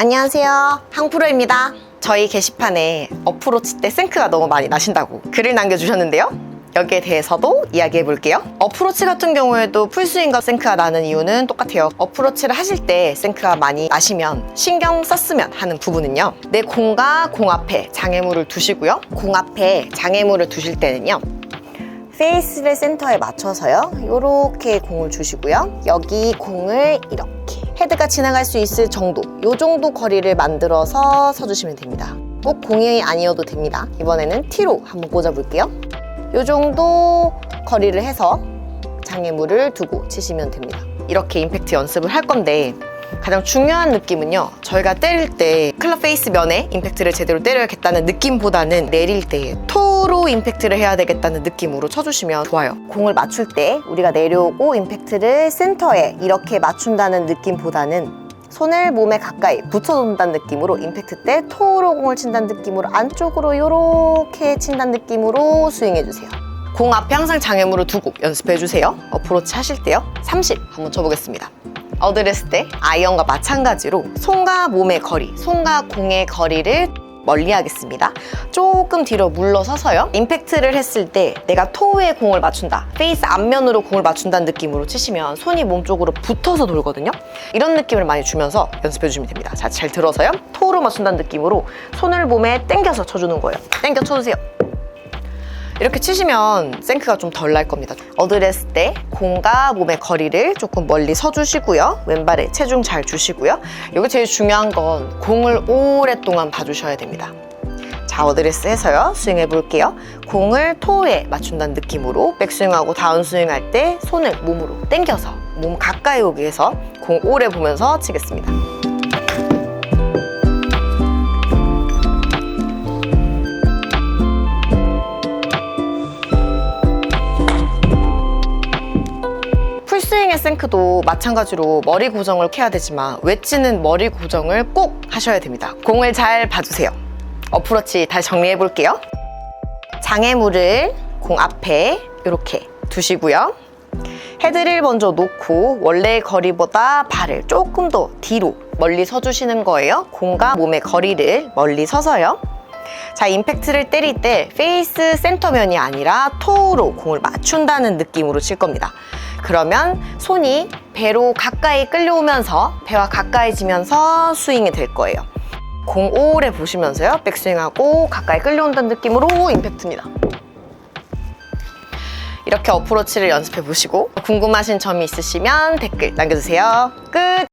안녕하세요. 항프로입니다. 저희 게시판에 어프로치 때 생크가 너무 많이 나신다고 글을 남겨주셨는데요. 여기에 대해서도 이야기해 볼게요. 어프로치 같은 경우에도 풀스윙과 생크가 나는 이유는 똑같아요. 어프로치를 하실 때 생크가 많이 나시면 신경 썼으면 하는 부분은요. 내 공과 공 앞에 장애물을 두시고요. 공 앞에 장애물을 두실 때는요. 페이스를 센터에 맞춰서요. 이렇게 공을 주시고요. 여기 공을 이렇게 헤드가 지나갈 수 있을 정도, 이 정도 거리를 만들어서 서주시면 됩니다. 꼭 공이 아니어도 됩니다. 이번에는 티로 한번 꽂아볼게요. 이 정도 거리를 해서 장애물을 두고 치시면 됩니다. 이렇게 임팩트 연습을 할 건데 가장 중요한 느낌은요. 저희가 때릴 때 클럽 페이스 면에 임팩트를 제대로 때려야겠다는 느낌보다는 내릴 때 토로 임팩트를 해야 되겠다는 느낌으로 쳐주시면 좋아요. 공을 맞출 때 우리가 내려오고 임팩트를 센터에 이렇게 맞춘다는 느낌보다는 손을 몸에 가까이 붙여놓는다는 느낌으로 임팩트 때 토로 공을 친다는 느낌으로 안쪽으로 이렇게 친다는 느낌으로 스윙해주세요. 공 앞에 항상 장애물을 두고 연습해주세요. 어프로치 하실 때요. 30 한번 쳐보겠습니다. 어드레스 때 아이언과 마찬가지로 손과 몸의 거리, 손과 공의 거리를 멀리 하겠습니다. 조금 뒤로 물러서서요. 임팩트를 했을 때 내가 토우에 공을 맞춘다. 페이스 앞면으로 공을 맞춘다는 느낌으로 치시면 손이 몸 쪽으로 붙어서 돌거든요. 이런 느낌을 많이 주면서 연습해 주시면 됩니다. 자, 잘 들어서요. 토우로 맞춘다는 느낌으로 손을 몸에 당겨서 쳐주는 거예요. 당겨 쳐주세요. 이렇게 치시면 생크가 좀 덜 날 겁니다. 어드레스 때 공과 몸의 거리를 조금 멀리 서주시고요. 왼발에 체중 잘 주시고요. 여기 제일 중요한 건 공을 오랫동안 봐주셔야 됩니다. 자, 어드레스 해서요. 스윙해 볼게요. 공을 토에 맞춘다는 느낌으로 백스윙하고 다운스윙 할 때 손을 몸으로 당겨서 몸 가까이 오게 해서 공 오래 보면서 치겠습니다. 스윙의 생크도 마찬가지로 머리 고정을 해야 되지만 웨지는 머리 고정을 꼭 하셔야 됩니다. 공을 잘 봐주세요. 어프로치 다시 정리해 볼게요. 장애물을 공 앞에 이렇게 두시고요. 헤드를 먼저 놓고 원래의 거리보다 발을 조금 더 뒤로 멀리 서주시는 거예요. 공과 몸의 거리를 멀리 서서요. 자, 임팩트를 때릴 때 페이스 센터면이 아니라 토로 공을 맞춘다는 느낌으로 칠 겁니다. 그러면 손이 배로 가까이 끌려오면서 배와 가까이 지면서 스윙이 될 거예요. 공 오래 보시면서요. 백스윙하고 가까이 끌려온다는 느낌으로 임팩트입니다. 이렇게 어프로치를 연습해 보시고 궁금하신 점이 있으시면 댓글 남겨주세요. 끝!